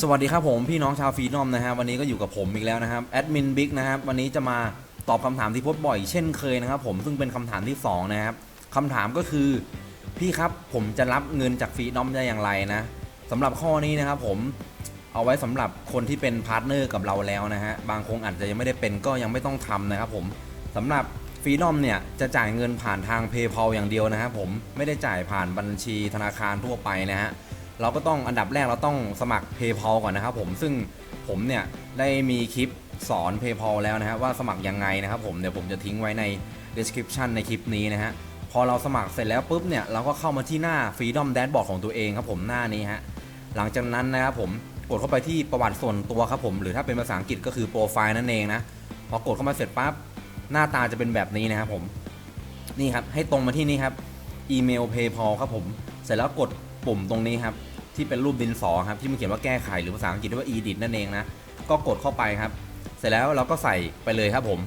สวัสดีครับผมพี่น้องชาวฟรีนอมนะฮะวันนี้ก็อยู่กับผมอีกแล้วนะครับแอดมินบิ๊กนะครับวันนี้จะมาตอบคำถามที่พบบ่อยเช่นเคยนะครับผมซึ่งเป็นคำถามที่สองนะครับคำถามก็คือพี่ครับผมจะรับเงินจากฟรีนอมได้อย่างไรนะสำหรับข้อนี้นะครับผมเอาไว้สำหรับคนที่เป็นพาร์ทเนอร์กับเราแล้วนะฮะบางคงอาจจะยังไม่ได้เป็นก็ยังไม่ต้องทำนะครับผมสำหรับฟรีนอมเนี่ยจะจ่ายเงินผ่านทาง PayPal อย่างเดียวนะครับผมไม่ได้จ่ายผ่านบัญชีธนาคารทั่วไปนะฮะ เราก็ต้องอันดับแรกเราต้องสมัคร PayPal ก่อนนะครับผมซึ่งผมเนี่ยได้มีคลิปสอน PayPal แล้วนะฮะว่าสมัครยังไงนะครับผมเดี๋ยวผมจะทิ้งไว้ใน description ในคลิปนี้นะฮะพอเราสมัครเสร็จแล้วปุ๊บเนี่ยเราก็เข้ามาที่หน้า Freedom Dashboard ของตัวเองครับผมหน้านี้ฮะหลังจากนั้นนะครับผมกดเข้าไปที่ประวัติส่วนตัวครับผมหรือถ้าเป็นภาษาอังกฤษก็คือโปรไฟล์นั่นเองนะพอกดเข้ามาเสร็จปั๊บหน้าตาจะเป็นแบบนี้นะครับผมนี่ครับให้ตรงมาที่นี่ครับอีเมล PayPal ครับผมเสร็จแล้วกด ปุ่มตรงนี้ครับที่เป็นรูปดินสอครับที่มันเขียนว่าแก้ไขหรือภาษาอังกฤษเรียกว่า edit นั่นเองนะก็กดเข้าไปครับ เสร็จแล้วเราก็ใส่ไปเลยครับผม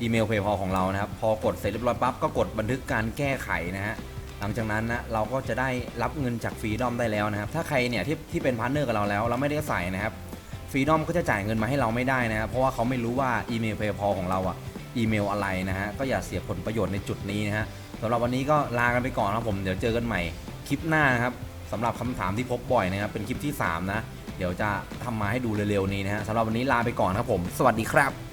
อีเมล PayPal ของเรานะครับพอกดเสร็จเรียบร้อยปั๊บก็กดบันทึกการแก้ไขนะฮะหลังจากนั้นนะเราก็จะได้รับเงินจากฟรีดอมได้แล้วนะครับถ้าใครเนี่ยที่ที่เป็นพาร์ทเนอร์กับเราแล้ว เราไม่ได้ใส่นะครับฟรีดอมก็จะจ่ายเงินมาให้เราไม่ได้นะครับเพราะว่าเขาไม่รู้ว่าอีเมล PayPal ของเราอะอีเมลอะไรนะฮะก็อย่าเสียผลประโยชน์ในจุดนี้นะฮะสำหรับวันนี้ก็ลากันไปก่อนครับผมเดี๋ยวเจอกันใหม่คลิปหน้านะครับ สำหรับคำถามที่พบบ่อยนะครับ เป็นคลิปที่ 3 นะ เดี๋ยวจะทำมาให้ดูเร็วๆนี้นะฮะสำหรับวันนี้ลาไปก่อนครับผม สวัสดีครับ